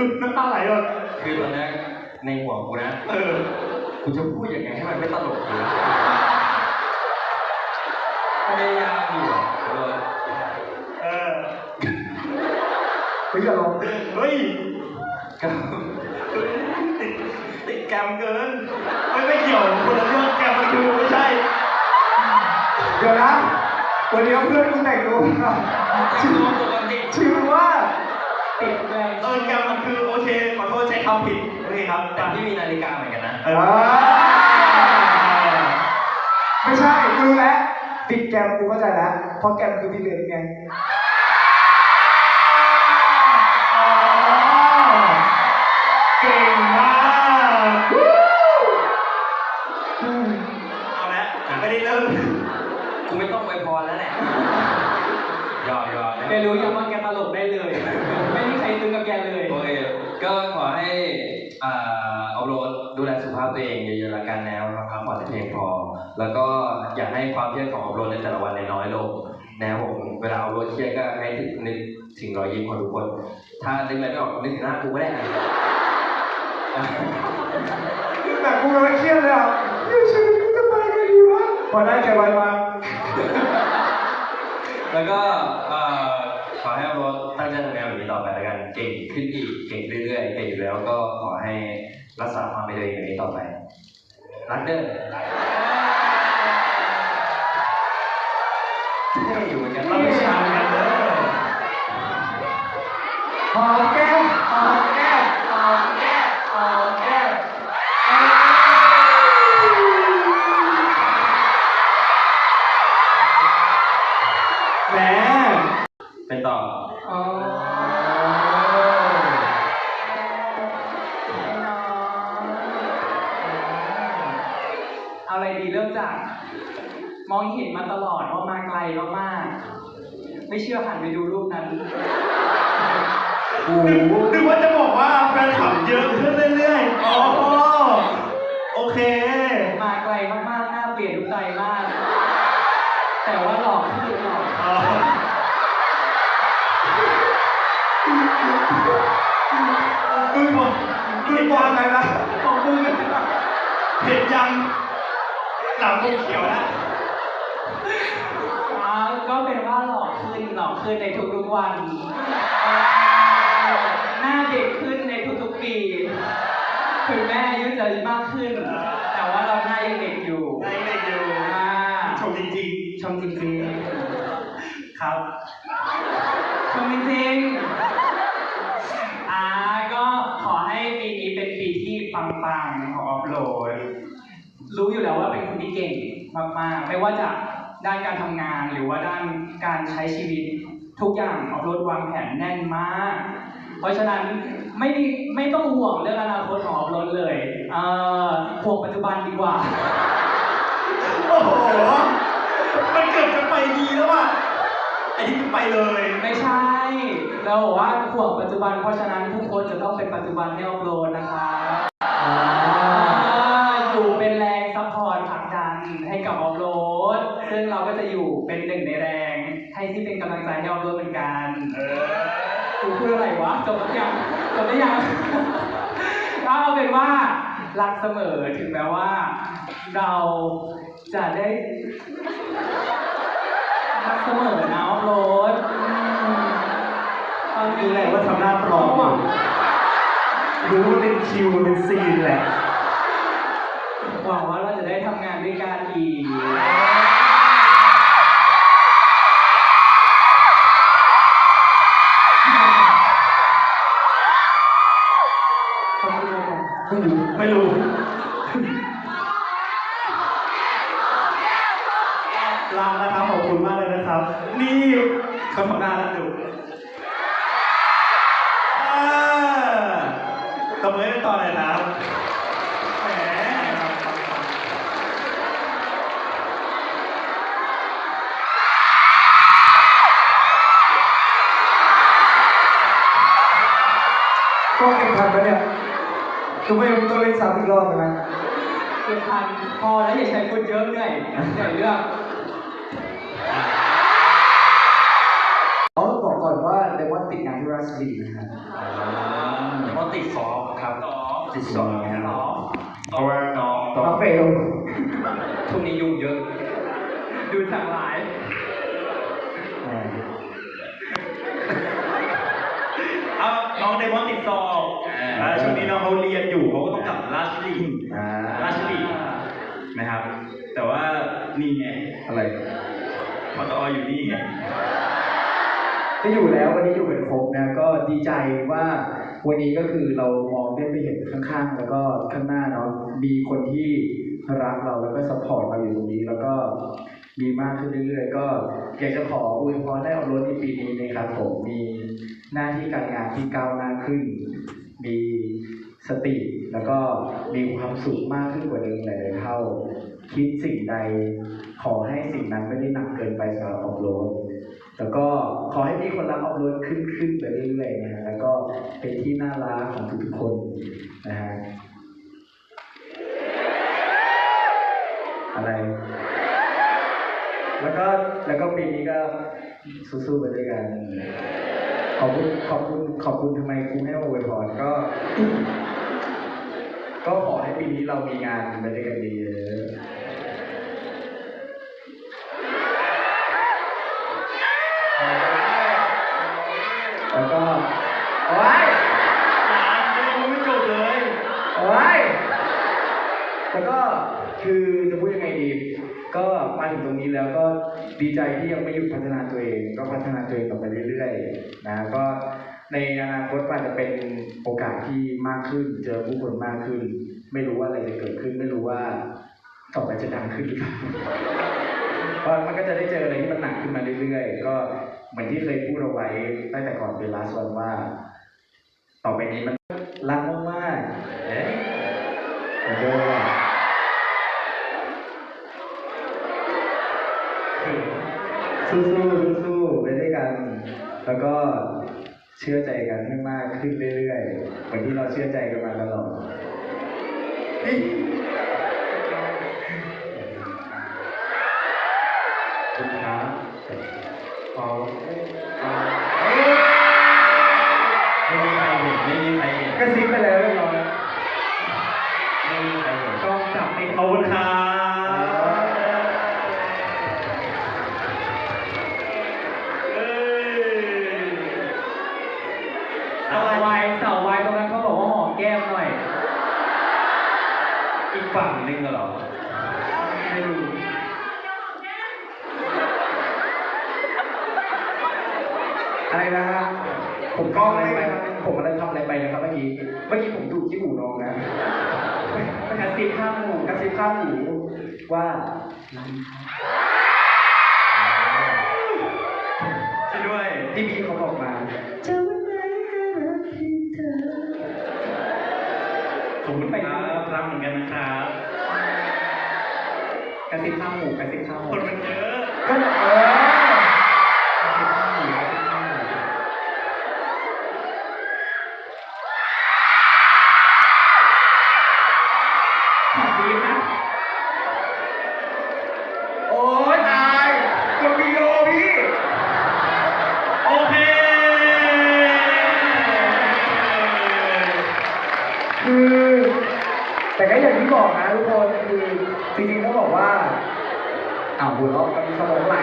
คือน้ำตาไหลเลยคือตอนนี้ในหัวกูนะเออกูจะพูดยังไงให้มันไม่ตลกเลยพยายามอยู่อะเออเออเฮ้ยอย่าลองเฮ้ยก็เฮ้ยติดติดแกรมเกินไม่ไม่เกี่ยวคนละเรื่องแกรมมันคือไม่ใช่เดี๋ยวนะวันนี้เพื่อนกูแต่งตัวมาแต่งตัวปกติชื่อว่าติดแกรมเออแกรมมันคือโอเคขอโทษใช้คำผิดโอเคครับแต่ที่มีนาฬิกาเหมือนกันนะ เออไม่ใช่กูรู้แล้วติดแกรมกูเข้าใจแล้วเพราะแกรมคือพี่เบนไง ขอให้อ่าเอาโรดดูแลสุขภาพตัวเองเยอะๆละกันแล้วพักผ่อนให้เพียงพอ แล้วก็อยากให้ความเครียดของเอาโรดในแต่ละวันน้อยลงนะครับผมเวลาเอาโรดเครียดก็ให้นึกถึงรอยยิ้มของทุกคน ถ้านึกอะไรไม่ออกนึกถึงหน้ากูก็ได้นะแบบกูไม่เครียดเลยอะเนี่ยชีวิตกูจะไปไงดีวะพอได้แกไว้มาแล้วก็เอ่อ ขอให้เราตั้งใจทำงานแบบนี้ต่อไปแล้วกัน เก่งขึ้นอีก เก่งเรื่อยๆ เก่งอยู่แล้วก็ขอให้รักษาความเป็นตัวเองแบบนี้ต่อไปรักเด้อ องเห็นมาตลอดว่ามาไกลมากๆไม่เชื่อหันไปดูรูปนั้น โอ้โห นึกว่าจะบอกว่าแฟนคลับเยอะขึ้นเรื่อยๆ อ๋อ โอเค มาไกลมากๆหน้าเปลี่ยนทุกใจมาก แต่ว่าหลอกที่หลอกอ๋อ มึงบอกมึงบอกอะไรนะของมึงอะเห็นยังหลังมึงเขียวแล้ว อ่าก็เป็นว่าหลอกขึ้นหลอกขึ้นในทุกๆวันหน้าเด็กขึ้นในทุกๆปีถึงแม่อายุจะมากขึ้น แต่ว่าเราหน้ายังเด็กอยู่ในเด็กอยู่ อ่าชมจริงชมจริงๆครับๆชมจริงๆอ่าก็ขอให้ปีนี้เป็นปีที่ปังๆของออฟโหลด รู้อยู่แล้วว่าเป็นคนที่เก่งมากๆ ไม่ว่าจะ ด้านการทำงานหรือว่าด้านการใช้ชีวิตทุกอย่างออฟโรดวางแผนแน่นมาก เพราะฉะนั้นไม่มีไม่ต้องห่วงเรื่องอนาคตของออฟโรดเลยเอ่อห่วงปัจจุบันดีกว่า โอ้โห มันเกือบจะไปดีแล้วอะไอ้ที่ไปเลย ไม่ใช่ เราบอกว่าห่วงปัจจุบัน เพราะฉะนั้นทุกคนจะต้องเป็นปัจจุบันให้ออฟโรดนะคะ ยังจบหรือยังก็เอาเป็นว่ารักเสมอถึงแม้ว่า เราจะได้รักเสมอนะออฟโรดอืมตอนนี่นี้แหละว่าทำหน้าปลอมรู้ว่าเป็นคิวเป็นซีนแหละหวังว่าเราจะได้ทำงานด้วยกันอีก เขาทำหน้าแล้วดูอ่าตบมือให้ต่อเลยนะครับแหมก็เก่งทันปะเนี่ยกูไม่รู้ต้องเล่นซ้ำอีกรอบนะเกินพันพอแล้วอย่าใช้คนเยอะเหนื่อยเหนื่อยเรื่อง ติดงานที่ราชบุรีนะครับเพราะติดซอฟต์ครับติดซอฟต์ครับสองเพราะว่าน้องต้องมาเฟลช่วงนี้ยุ่งเยอะ ดูจากไลฟ์เอาน้องเดมอนติดสอบอ่าอ่าช่วงนี้น้องเขาเรียนอยู่เขาก็ต้องกลับราชบุรีอ่าราชบุรีนะครับ แต่ว่านี่ไงอะไรพอตออยู่นี่ไง ก็อยู่แล้ววันนี้อยู่กันครบนะก็ดีใจว่าวันนี้ก็คือเรามองได้ไปเห็นข้างๆ แล้วก็ข้างหน้าเนาะมีคนที่รักเราแล้วก็สปอร์ตเราอยู่ตรงนี้แล้วก็มีมากขึ้นเรื่อยๆ ก็อยากจะขออวยพรให้เอารถในปีนี้นะครับผมมีหน้าที่การงานที่ก้าวหน้าขึ้น มีสติแล้วก็มีความสุขมากขึ้นกว่าเดิมหลายๆเท่า คิดสิ่งใดขอให้สิ่งนั้นไม่ได้หนักเกินไปสำหรับออฟโรด แล้วก็ขอให้มีคนรักออฟโรดขึ้นขึ้นไปเรื่อยๆนะฮะแล้วก็เป็นที่น่ารักของทุกๆคนนะฮะอะไร แล้วก็แล้วก็ปีนี้ก็สู้ๆไปด้วยกันขอบคุณขอบคุณขอบคุณทำไมครูให้มาอวยพรก็ ก็ขอให้ปีนี้เรามีงานไปด้วยกันเยอะ แล้วก็คือจะพูดยังไงดี ก็มาถึงตรงนี้แล้วก็ดีใจที่ยังไม่หยุดพัฒนาตัวเอง ก็พัฒนาตัวเองต่อไปเรื่อยๆนะก็ในอนาคตมันจะเป็นโอกาสที่มากขึ้น เจอผู้คนมากขึ้น ไม่รู้ว่าอะไรจะเกิดขึ้น ไม่รู้ว่าต่อไปจะดังขึ้นหรือเปล่าเพราะมันก็จะได้เจออะไรที่มันหนักขึ้นมาเรื่อยๆ ก็เหมือนที่เคยพูดเอาไว้ตั้งแต่ก่อนเป็นลาส่วนว่า ต่อไปนี้มันรักมากๆ เอ๊ะเหมือนเดิมอะสู้ๆสู้ๆไปด้วยกัน แล้วก็เชื่อใจกันให้มากขึ้นเรื่อยๆเหมือนที่เราเชื่อใจกันมาตลอด จับติดขอบคุณครับเอ้ยสาววายสาววายตรงนั้นเขาบอกว่าหอมแก้มหน่อย อีกฝั่งหนึงเหรอไม่รู้อะไรนะฮะ ผมกล้องอะไรไปผมอะไรทำอะไรไปนะครับเมื่อกี้ เมื่อกี้ผมดูที่หูน้องนะกระซิบข้างหูกระซิบข้างหูว่า ทุกคนคือจริงๆต้องบอกว่าอ้าวหัวเราะกันสมองไหล